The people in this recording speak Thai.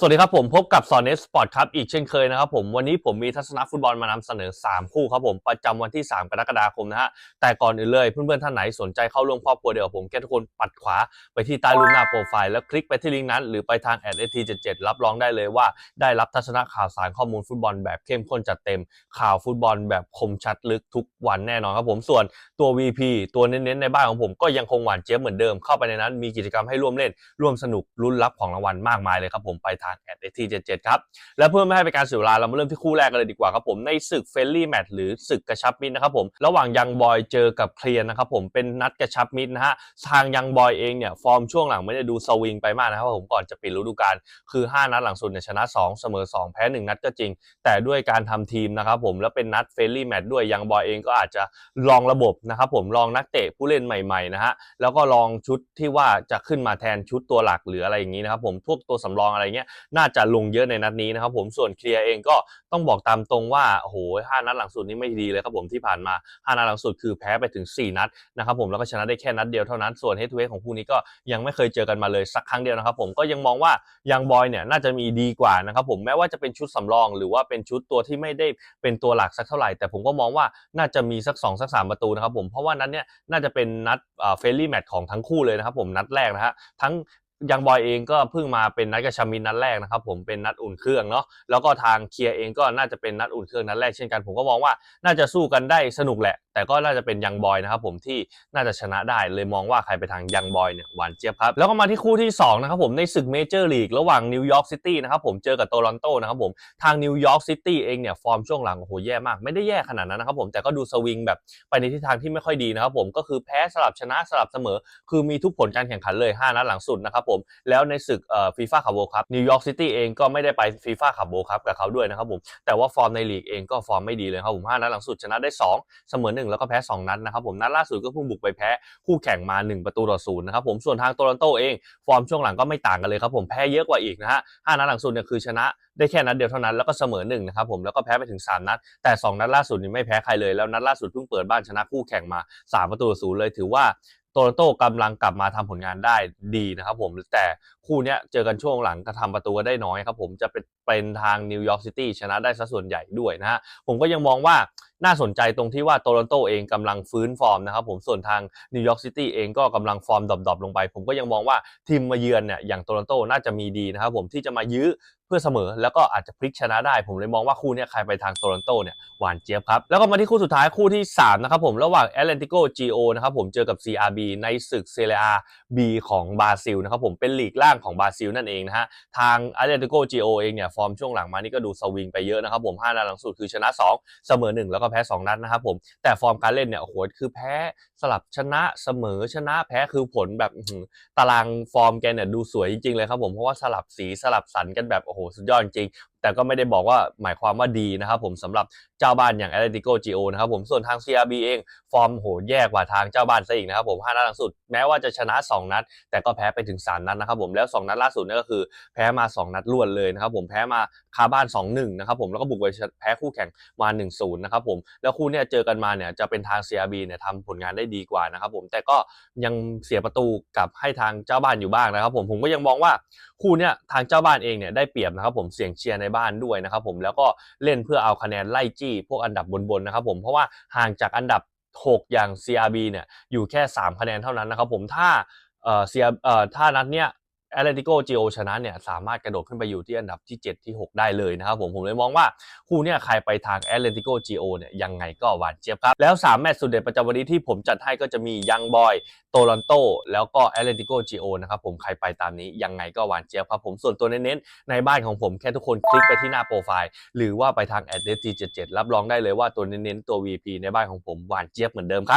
สวัสดีครับผมพบกับสอนเนสสปอร์ตครับอีกเช่นเคยนะครับผมวันนี้ผมมีทัศนฟุตบอลมานำเสนอ 3 คู่ครับผมประจำวันที่ 3 กรกฎาคมนะฮะแต่ก่อนอื่นเลยเพื่อนๆท่านไหนสนใจเข้าร่วมครอบครัวเดียวกับผมแค่ทุกคนปัดขวาไปที่ใต้รูปหน้าโปรไฟล์แล้วคลิกไปที่ลิงก์นั้น หรือไปทางแอดเอทีเจ็ดรับรองได้เลยว่า ได้รับทัศนข่าวสารข้อมูลฟุตบอลแบบเข้มข้นจัดเต็มข่าวฟุตบอลแบบคมชัดลึกทุกวันแน่นอนครับผมส่วนตัว VP ตัวเน้นๆในบ้านของผมก็ยังคงหวานเจี๊ยบเหมือนเดิมเข้าไปในนั้น มีกิจกรรมให้ร่วมเล่นร่วมสนุกลุ้นรับของรางวัลมากมายเลยครับผมไปทางแอดเอทีเจ็ดครับและเพื่อไม่ให้เป็นการเสียเวลาเรามาเริ่มที่คู่แรกกันเลยดีกว่าครับผมในศึกเฟลลี่แมตช์หรือศึกกระชับมิตรนะครับผมระหว่างยังบอยเจอกับเคลียร์นะครับผมเป็นนัดกระชับมิตรนะฮะทางยังบอยเองเนี่ยฟอร์มช่วงหลังไม่ได้ดูสวิงไปมากนะครับผมก่อนจะปิดฤดูกาลคือ 5 นัดหลังสุดเนี่ยชนะ 2 เสมอ 2 แพ้ 1 นัดก็จริง แต่ด้วยการทำทีมนะครับผมแล้วเป็นนัดเฟลลี่แมตช์ด้วยยังบอยเองก็อาจจะลองระบบนะครับผมลองนักเตะผู้เล่นใหม่ๆนะฮะแล้วก็ลองชุดที่ว่าจะขึ้นมาแทนชุดตัวหลักหรืออะไรอย่างนี้นะครับผมพวกตัวสำรองอะไรเงี้ยน่าจะลงเยอะในนัดนี้นะครับผมส่วนเคลียร์เองก็ต้องบอกตามตรงว่าโอ้โหห้านัดหลังสุดนี้ไม่ดีเลยครับผมที่ผ่านมาห้านัดหลังสุดคือแพ้ไปถึง 4 นัดนะครับผมแล้วก็ชนะได้แค่นัดเดียวเท่านั้นส่วนเฮดทูเฮดของคู่นี้ก็ยังไม่เคยเจอกันมาเลยสักครั้งเดียวนะครับผมก็ยังมองว่ายังบอยเนี่ยน่าจะมีดีกว่านะครับผมแม้ว่าจะเป็นชุดสำรองหรือว่าเป็นชุดตัวที่ไม่ได้เป็นตัวหลักสักเท่าไหร่ แต่ผมก็มองว่าน่าจะมีสัก2สัก3ประตูนะครับผมเพราะว่านัดเนี้ยน่าจะเป็นนัดเฟรนลี่แมตช์ของทั้งคู่เลยนะครับผมนัดแรกนะฮะทั้ง ยังบอยเองก็เพิ่งมาเป็นนัดกระชามินนัดแรกนะครับผมเป็นนัดอุ่นเครื่องเนาะแล้วก็ทางเคลียร์เองก็น่าจะเป็นนัดอุ่นเครื่องนัดแรกเช่นกันผมก็มองว่าน่าจะสู้กันได้สนุกแหละ แต่ก็น่าจะเป็นยังบอยนะครับผมที่น่าจะชนะได้เลยมองว่าใครไปทางยังบอยเนี่ยหวานเจี๊ยบครับ แล้วก็มาที่คู่ที่2นะครับผมในศึกเมเจอร์ลีกระหว่างนิวยอร์กซิตี้นะครับผมเจอกับโตลอนโตนะครับผมทางนิวยอร์กซิตี้เองเนี่ยฟอร์มช่วงหลังโอ้โหแย่มาก ไม่ได้แย่ขนาดนั้นนะครับผมแต่ก็ดูสวิงแบบไปในทิศทางที่ไม่ค่อยดีนะครับผมก็คือแพ้สลับชนะสลับเสมอ คือมีทุกผลการแข่งขันเลย5นัดหลังสุดนะครับผมแล้วในศึกเอ่อฟีฟ่าคัพโวครับนิวยอร์กซิตี้เองก็ไม่ได้ไปฟีฟ่าคัพโวครับกับเขาด้วยนะครับผมแต่ว่าฟอร์มในลีกเองก็ฟอร์มไม่ดีเลยครับผม5นัดหลังสุดชนะได้ 2 เสมอ1แล้วก็แพ้2นัดนะครับผมนัดล่าสุดก็เพิ่งบุกไปแพ้คู่แข่งมา 1 ประตูต่อศูนย์นะครับผมส่วนทางโตลอนโตเองฟอร์มช่วงหลังก็ไม่ต่างกันเลยครับผมแพ้เยอะกว่าอีกนะฮะ5นัดหลังสุดเนี่ยคือชนะได้แค่นัดเดียวเท่านั้นแล้วก็เสมอ1นะครับผมแล้วก็แพ้ไปถึง 3 นัด แต่ 2 นัดล่าสุดนี่ไม่แพ้ใครเลยแล้วนัดล่าสุดเพิ่งเปิดบ้านชนะคู่แข่งมา 3 ประตูต่อศูนย์เลยถือว่าโตลอนโตกำลังกลับมาทำผลงานได้ดีนะครับผมแต่คู่เนี้ยเจอกันช่วงหลังก็ทำประตูก็ได้น้อยครับผมจะเป็นเป็นทางนิวยอร์กซิตี้ชนะได้ซะส่วนใหญ่ด้วยนะฮะผมก็ยังมองว่า น่าสนใจตรงที่ว่าโตลอนโตเองกำลังฟื้นฟอร์มนะครับผมส่วนทางนิวยอร์กซิตี้เองก็กำลังฟอร์มดรอปๆลงไป ผมก็ยังมองว่าทีมมาเยือนเนี่ยอย่างโตลอนโตน่าจะมีดีนะครับผมที่จะมายื้อเพื่อเสมอแล้วก็อาจจะพลิกชนะได้ ผมเลยมองว่าคู่นี้ใครไปทางโตลอนโตเนี่ยหวานเจี๊ยบครับ แล้วก็มาที่คู่สุดท้ายคู่ที่ 3 นะครับผม ระหว่างแอตแลนติโกจีโอนะครับผมเจอกับ CRB ในศึกเซเรีย B ของบราซิลนะครับผมเป็นลีกล่างของบราซิลนั่นเองนะฮะ ทางแอตแลนติโกจีโอเองเนี่ยฟอร์มช่วงหลังมานี่ก็ดูสวิงไปเยอะนะครับผม 5 นัดหลังสุดคือชนะ 2 เสมอ 1 แล้วก็แพ้2นัดนะครับผมแต่ฟอร์มการเล่นเนี่ยโอ้โหคือแพ้สลับชนะเสมอชนะแพ้คือผลแบบตารางฟอร์มแกเนี่ยดูสวยจริงๆเลยครับผมเพราะว่าสลับสีสลับสันกันแบบโอ้โหสุดยอดจริงแต่ก็ไม่ได้บอกว่าหมายความว่าดีนะครับผมสำหรับเจ้าบ้านอย่าง Atletico Gio นะครับผมส่วนทาง CRB เองฟอร์มโหแย่กว่าทางเจ้าบ้านซะอีกนะครับผม5นัดหลังสุดแม้ว่าจะชนะ 2 นัด แต่ก็แพ้ไปถึง 3 นัดนะครับผมแล้ว 2 นัดล่าสุดนี่ก็คือแพ้มา 2 นัดรวดเลยนะครับผมแพ้มาคาบ้าน 2-1 นะครับผมแล้วก็บุกไปแพ้คู่แข่งมา 1-0 นะครับผมแล้วคู่เนี่ยเจอกันมาเนี่ยจะเป็นทาง CRB เนี่ยทำผลงานได้ดีกว่านะครับผมแต่ก็ยังเสียประตูกับให้ทางเจ้าบ้านอยู่บ้างนะครับผมผมก็ยังมองว่าคู่เนี่ยทางเจ้าบ้านเองเนี่ยได้เปรียบนะครับผมเสียงเชียร์ในบ้านด้วยนะครับผมแล้วก็เล่นเพื่อเอาคะแนนไล่จี้พวกอันดับบนๆนะครับผมเพราะว่าห่างจากอันดับ 6 อย่าง CRB เนี่ยอยู่แค่ 3 คะแนนเท่านั้นนะครับผมถ้าเอ่อเซียเอ่อถ้านัดเนี้ย แอตเลติโกจีโอชนะเนี่ยสามารถกระโดดขึ้นไปอยู่ที่อันดับที่ 7 ที่ 6 ได้เลยนะครับผมผมเลยมองว่าคู่เนี่ยใครไปทางแอตเลติโกจีโอเนี่ยยังไงก็หวานเจี๊ยบครับ แล้ว 3 แมตช์สุดเด็ดประจำวันนี้ที่ผมจัดให้ก็จะมียังบอยโตลอนโตแล้วก็แอตเลติโกจีโอนะครับผมใครไปตามนี้ยังไงก็หวานเจี๊ยบครับผมส่วนตัวเน้นๆในบ้านของผมแค่ทุกคนคลิกไปที่หน้าโปรไฟล์หรือว่าไปทาง a d d r e s 77รับรองได้เลยว่าตัวเน้นๆตัว VP ในบ้านของผมหวานเจี๊ยบเหมือนเดิมครับ